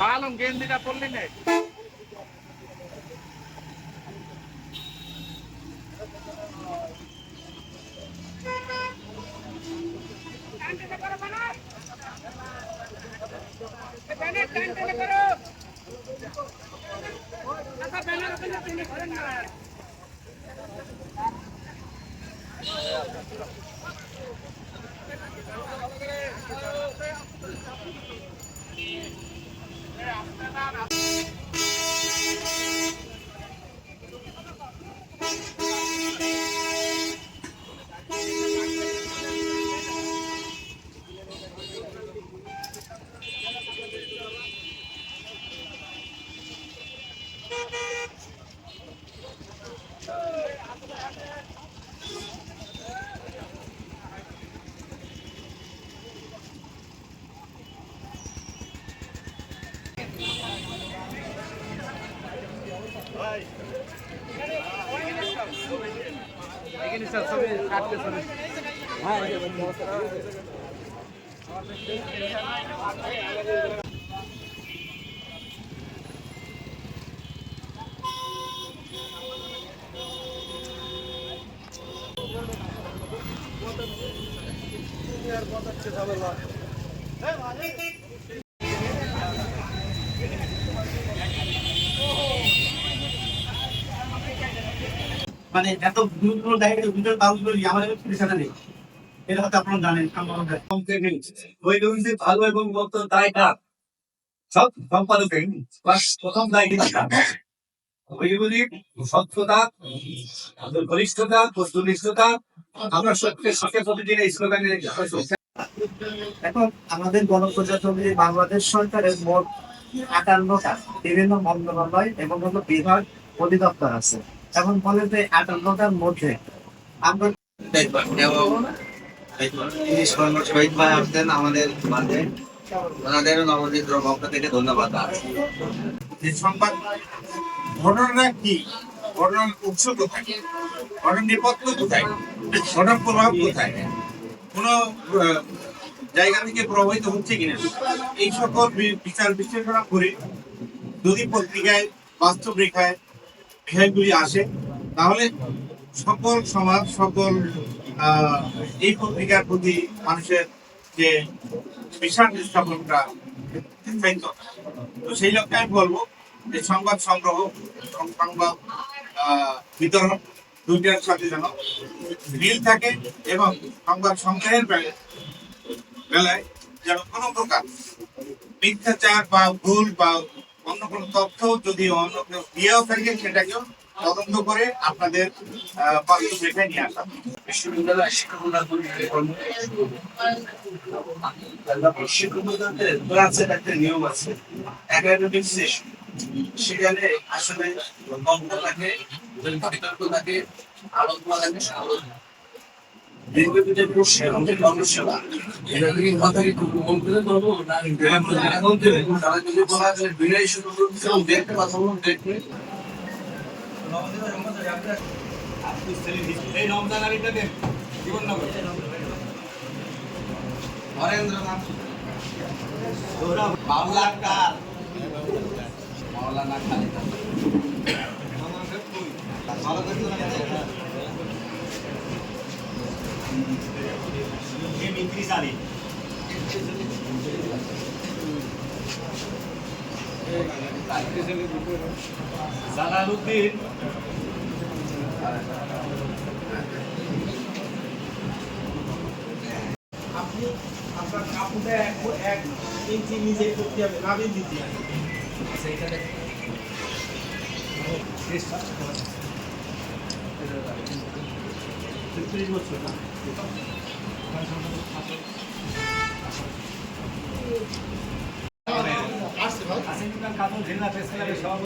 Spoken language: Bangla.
আলম গেন্দিটা পড়লি না। এখানে সব ছবি মানে এত গুরুত্বপূর্ণ দায়িত্ব কাগজগুলো আমাদের নেই। এটা হয়তো আপনারা জানেন ওই অভিযোগ ভালো এবং মত দায় কার সব সম্পাদকের প্রথম দায় কিন্তু ওইগুলি স্বচ্ছতা ঘনিষ্ঠতা বস্তুনিষ্ঠতা আমরা সত্যের সাথে প্রতিদিন এই স্লোগানে এখন আমাদের গণপ্রজাতন্ত্রী বাংলাদেশ সরকারের মোট আটান্নটা বিভিন্ন মন্ত্রণালয় এবং বিভাগ অধিদপ্তর আছে। এখন বলে যে আটান্নটার মধ্যে আমরা শহীদ ভাই আসছেন আমাদের মাঝে। ওনাদের নবনীন্দ্র পক্ষ থেকে ধন্যবাদ যে সংবাদ ঘটনা কি? ঘটনার উৎস কোথায়? ঘটনার নেপথ্য কোথায়? ঘটনার প্রভাব কোথায়? কোন জায়গা থেকে প্রভাবিত হচ্ছে কিনা? এই সকল বিচার বিশ্লেষণ করে। যদি পত্রিকায় বাস্তব রেখায় বিষয়গুলি আসে। তাহলে সকল সমাজ, সকল এই পত্রিকার প্রতি মানুষের যে বিশ্বাস স্থাপনটা তো সেই লক্ষ্যে আমি বলব যে সংবাদ সংগ্রহ সংবাদ বিতরণ দুইটার সাথে যেন মিল থাকে এবং সংবাদ সংগ্রহের বেলায় যেন কোনো প্রকার মিথ্যাচার বা ভুল বা অন্য কোনো তথ্য যদি অন্য কেউ দিয়েও থাকে, সেটাকেও তদন্ত করে আপনাদের বাস্তব নিয়ে আসা বিশ্ববিদ্যালয় শিক্ষক শিক্ষকদের একটা নিয়ম আছে একাডেমিক সেখানে আসলে গল্প থাকে বিতর্ক থাকে, আলোচনা থাকে। আলোচনা দীর্ঘদিনে প্রশ্ন আমাদের কর্মশালা এটা কি কথা কি কম্পিউটার করব না এখন তারা যদি বলা যায় বিনয় শুরু করতে জালালউদ্দিন আপনি আপনার কাপড়টা এক এক ইঞ্চি নিজে করতে হবে নাবিয়ে দিতে হবে। আসিফ খান কাজল জেলা প্রেস ক্লাবের সভাপতি